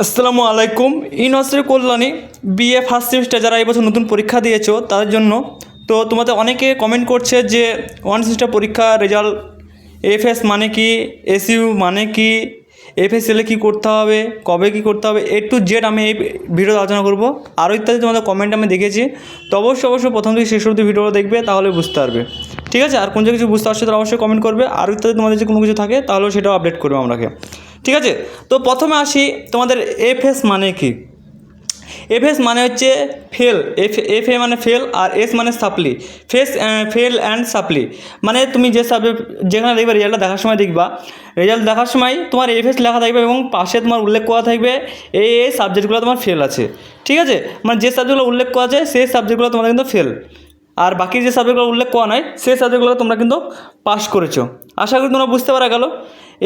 আসসালামু আলাইকুম। University Kalyani BA first semester যারা এবছর নতুন পরীক্ষা দিয়েছ, তাদের জন্য তো তোমাদের অনেকে কমেন্ট করছে যে ওয়ান সেমিস্টার পরীক্ষা রেজাল্ট এফএস মানে কি এসইউ মানে কি এফএস এলে কী করতে হবে, কবে কী করতে হবে এ টু জেড আমি এই ভিডিও আলোচনা করব। আরও ইত্যাদি তোমাদের কমেন্ট আমি দেখেছি। তো অবশ্যই অবশ্যই প্রথম থেকে শেষ অবধি ভিডিও দেখবে, তাহলে বুঝতে পারবে। ঠিক আছে? আর কোনো কিছু বুঝতে পারছ তাহলে অবশ্যই কমেন্ট করবে। আরও ইত্যাদি তোমাদের যে কোনো কিছু থাকে, তাহলেও সেটাও আপডেট করবে আমরাকে। ঠিক আছে? তো প্রথমে আসি তোমাদের এফএস মানে কি? এফএস মানে হচ্ছে ফেল এফ এফ এ মানে ফেল আর এস মানে supply FS fail and supply মানে তুমি যে সাবজেক্ট যেখানে দেখবে রেজাল্টটা দেখার সময় দেখবা। রেজাল্ট দেখার সময় তোমার এফএস লেখা থাকবে এবং পাশে তোমার উল্লেখ করা থাকবে এই এই সাবজেক্টগুলো তোমার ফেল আছে। ঠিক আছে? মানে যে সাবজেক্টগুলো উল্লেখ করা আছে, সেই সাবজেক্টগুলো তোমার কিন্তু ফেল আর বাকি যে সাবজেক্টগুলো উল্লেখ করা নয়, সেই সাবজেক্টগুলো তোমরা কিন্তু পাস করেছ। আশা করি তোমরা বুঝতে পারা গেল।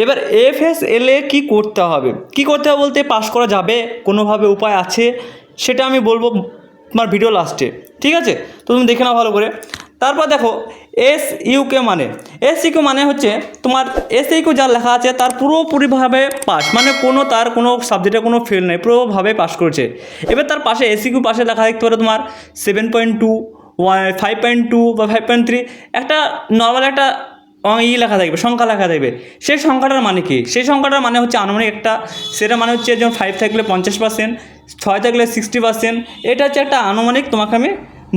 এবার এফ এস এলে কী করতে হবে? কী করতে হবে বলতে পাস করা যাবে? কোনোভাবে উপায় আছে? সেটা আমি বলব তোমার ভিডিও লাস্টে ঠিক আছে? তো তুমি দেখে নাও ভালো করে। তারপর দেখো এস ইউকে মানে এস ইউকে মানে হচ্ছে তোমার এস ইউকে যা লেখা আছে তার পুরোপুরিভাবে পাস মানে কোনো তার কোনো সাবজেক্টে কোনো ফেল নেই, পুরোভাবে পাস করেছে। এবার তার পাশে এস ইউকে পাশে লেখা দেখতে পারে তোমার seven point two one five point two বা ফাইভ পয়েন্ট থ্রি একটা নর্মাল একটা ই লেখা থাকবে, সংখ্যা লেখা থাকবে। সেই সংখ্যাটার মানে কি? সেই সংখ্যাটার মানে হচ্ছে আনুমানিক একটা, সেটা মানে হচ্ছে যেমন ফাইভ থাকলে পঞ্চাশ পার্সেন্ট ছয় থাকলে সিক্সটি পার্সেন্ট এটা হচ্ছে একটা আনুমানিক তোমাকে আমি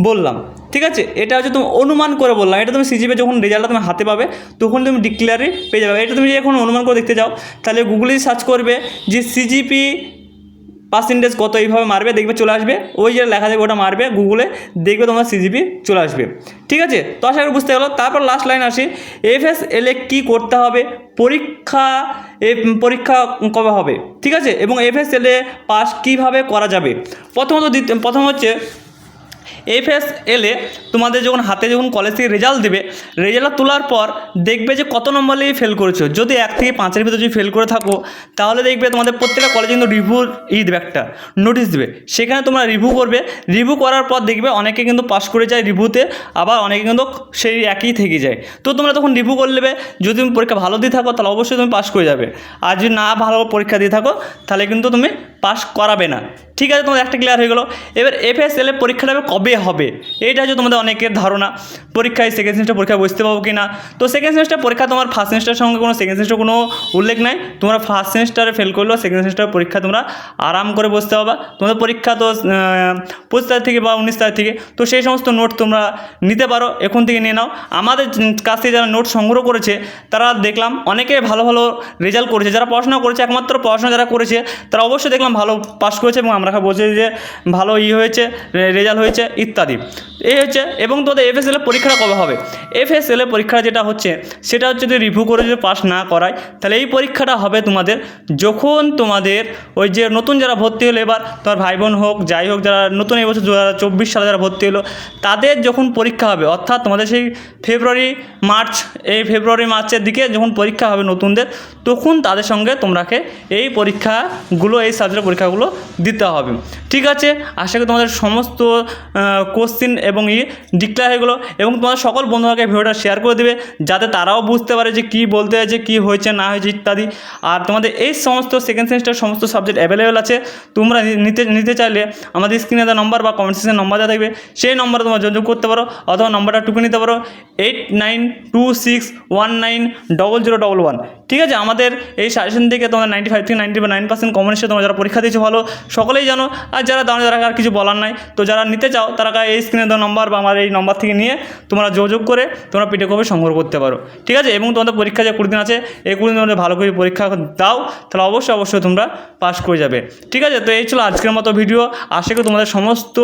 বললাম, ঠিক আছে? এটা হচ্ছে তুমি অনুমান করে বললাম, এটা তুমি সিজিপে যখন রেজাল্টটা তুমি হাতে পাবে, তখন তুমি ডিক্লেয়ারে পেয়ে যাবে। এটা তুমি যদি এখন অনুমান করে দেখতে যাও, তাহলে গুগলে সার্চ করবে যে সিজিপি পার্সেন্টেজ কত এইভাবে মারবে, দেখবে চলে আসবে। ওই যে লেখা থাকবে ওটা মারবে গুগলে দেখবে তোমার সিজিপি চলে আসবে। ঠিক আছে? তো আশা করি বুঝতে গেলো তারপর লাস্ট লাইন আসি। এফ এস এলে কী করতে হবে? পরীক্ষা, এ, পরীক্ষা কবে হবে? ঠিক আছে? এবং এফ এস এলে পাস কীভাবে করা যাবে? প্রথমত প্রথম হচ্ছে এফএস এলে তোমাদের যখন হাতে যখন কলেজ থেকে রেজাল্ট দেবে রেজাল্ট তোলার পর দেখবে যে কত নম্বর লেগে ফেল করেছ। যদি এক থেকে পাঁচের ভিতরে যদি ফেল করে থাকো, তাহলে দেখবে তোমাদের প্রত্যেকটা কলেজে কিন্তু রিভিউ ই দেবে একটা নোটিশ দেবে। সেখানে তোমরা রিভিউ করবে। রিভিউ করার পর দেখবে অনেকে কিন্তু পাস করে যায় রিভিউতে আবার অনেকে কিন্তু সেই একই থেকে যায়। তো তোমরা তখন রিভিউ করে নেবে। যদি তুমি পরীক্ষা ভালো দিয়ে থাকো, তাহলে অবশ্যই তুমি পাস করে যাবে। আর যদি না ভালো পরীক্ষা দিয়ে থাকো, তাহলে কিন্তু তুমি পাস করাবে না। ঠিক আছে, তোমাদের একটা ক্লিয়ার হয়ে গেলো। এবার এফএসএল পরীক্ষাটা কবে হবে? এইটা হচ্ছে তোমাদের অনেকের ধারণা। পরীক্ষায় সেকেন্ড সেমিস্টার পরীক্ষা বসতে পাবো কি না তো সেকেন্ড সেমিস্টার পরীক্ষা তোমার ফার্স্ট সেমিস্টারের সঙ্গে কোনো সেকেন্ড সেমিস্টার কোনো উল্লেখ নাই। তোমরা ফার্স্ট সেমিস্টারে ফেল করলেও সেকেন্ড সেমিস্টার পরীক্ষা তোমরা আরাম করে বসতে পারবা। তোমাদের পরীক্ষা তো পঁচিশ তারিখ থেকে বা উনিশ তারিখ থেকে। তো সেই সমস্ত নোট তোমরা নিতে পারো, এখন থেকে নিয়ে নাও। আমাদের কাছ থেকে যারা নোট সংগ্রহ করেছে, তারা দেখলাম অনেকে ভালো ভালো রেজাল্ট করেছে। যারা পড়াশোনা করেছে, একমাত্র পড়াশোনা যারা করেছে, তারা অবশ্যই দেখলাম ভালো পাস করেছে এবং আমরা বলছি যে ভালো ই হয়েছে রেজাল্ট হয়েছে, ইত্যাদি। এই হচ্ছে, এবং তোদের এফএসএল এর পরীক্ষাটা কবে হবে? এফএসএল এর পরীক্ষা যেটা হচ্ছে, সেটা হচ্ছে যদি রিভিউ করে যদি পাস না করায়, তাহলে এই পরীক্ষাটা হবে তোমাদের যখন তোমাদের ওই যে নতুন যারা ভর্তি হলো, এবার তোমার ভাই বোন হোক, যাই হোক, যারা নতুন এবছর দু হাজার চব্বিশ সালে যারা ভর্তি হলো, তাদের যখন পরীক্ষা হবে, অর্থাৎ তোমাদের সেই ফেব্রুয়ারি মার্চ এই ফেব্রুয়ারি মার্চের দিকে যখন পরীক্ষা হবে নতুনদের, তখন তাদের সঙ্গে তোমরাকে এই পরীক্ষাগুলো, এই সাবজেক্টের পরীক্ষাগুলো দিতে হবে। ঠিক আছে? আশা করি তোমাদের সমস্ত কোশ্চিন এবং ই ডিক্লেয়ার হয়ে গেলো এবং তোমাদের সকল বন্ধুদেরকে ভিডিওটা শেয়ার করে দেবে, যাতে তারাও বুঝতে পারে যে কী বলতে হয়েছে কী হয়েছে, না হয়েছে ইত্যাদি। আর তোমাদের এই সমস্ত সেকেন্ড সেমিস্টার সমস্ত সাবজেক্ট অ্যাভেলেবেল আছে, তোমরা নিতে নিতে চাইলে আমাদের স্ক্রিনে দেওয়া নম্বর বা কমেন্ট সেকশনে নম্বর দেওয়া থাকবে। সেই নম্বরে তোমরা যোগাযোগ করতে পারো, অথবা নম্বরটা টুকে নিতে পারো eight nine two six one nine double zero double one ঠিক আছে, আমাদের এই সাজেশন থেকে তোমরা নাইনটি ফাইভ থেকে নাইনটি নাইন পার্সেন্ট কমন এসে তোমরা যারা পরীক্ষা দিয়েছ ভালো, সকলেই জানো। আর যারা দাঁড়িয়ে যারা আর কিছু বলার নাই। তো যারা নিতে চাও, তারা এই স্ক্রিনে দেওয়া নম্বর বা আমার এই নম্বর থেকে নিয়ে তোমরা যোগাযোগ করে তোমরা পিঠে কপি সংগ্রহ করতে পারো। ঠিক আছে? এবং তোমাদের পরীক্ষা যে কুড়ি দিন আছে, এই কুড়ি দিন ভালো করে পরীক্ষা দাও, তাহলে অবশ্যই অবশ্যই তোমরা পাস করে যাবে। ঠিক আছে? তো এই ছিল আজকের মতো ভিডিও আশা করি তোমাদের সমস্ত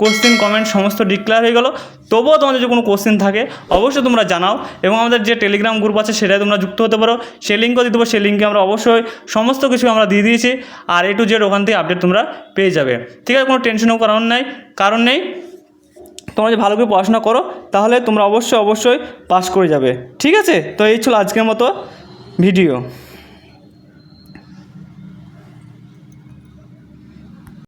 কোশ্চিন কমেন্ট সমস্ত ডিক্লেয়ার হয়ে গেলো। তবুও তোমাদের যদি কোনো কোশ্চেন থাকে, অবশ্যই তোমরা জানাও এবং আমাদের যে টেলিগ্রাম গ্রুপ আছে সেটাই তোমরা যুক্ত হতে পারো। সে লিঙ্কও দিতে পারো সেই লিঙ্কে আমরা অবশ্যই সমস্ত কিছু আমরা দিয়ে দিয়েছি। আর এ টু জেড ওখান থেকে আপডেট তোমরা পেয়ে যাবে। ঠিক আছে, কোনো টেনশনও কারণ নাই। কারণ নেই, তোমরা যদি ভালো করে পড়াশোনা করো, তাহলে তোমরা অবশ্যই অবশ্যই পাস করে যাবে। ঠিক আছে? তো এই ছিল আজকের মতো ভিডিও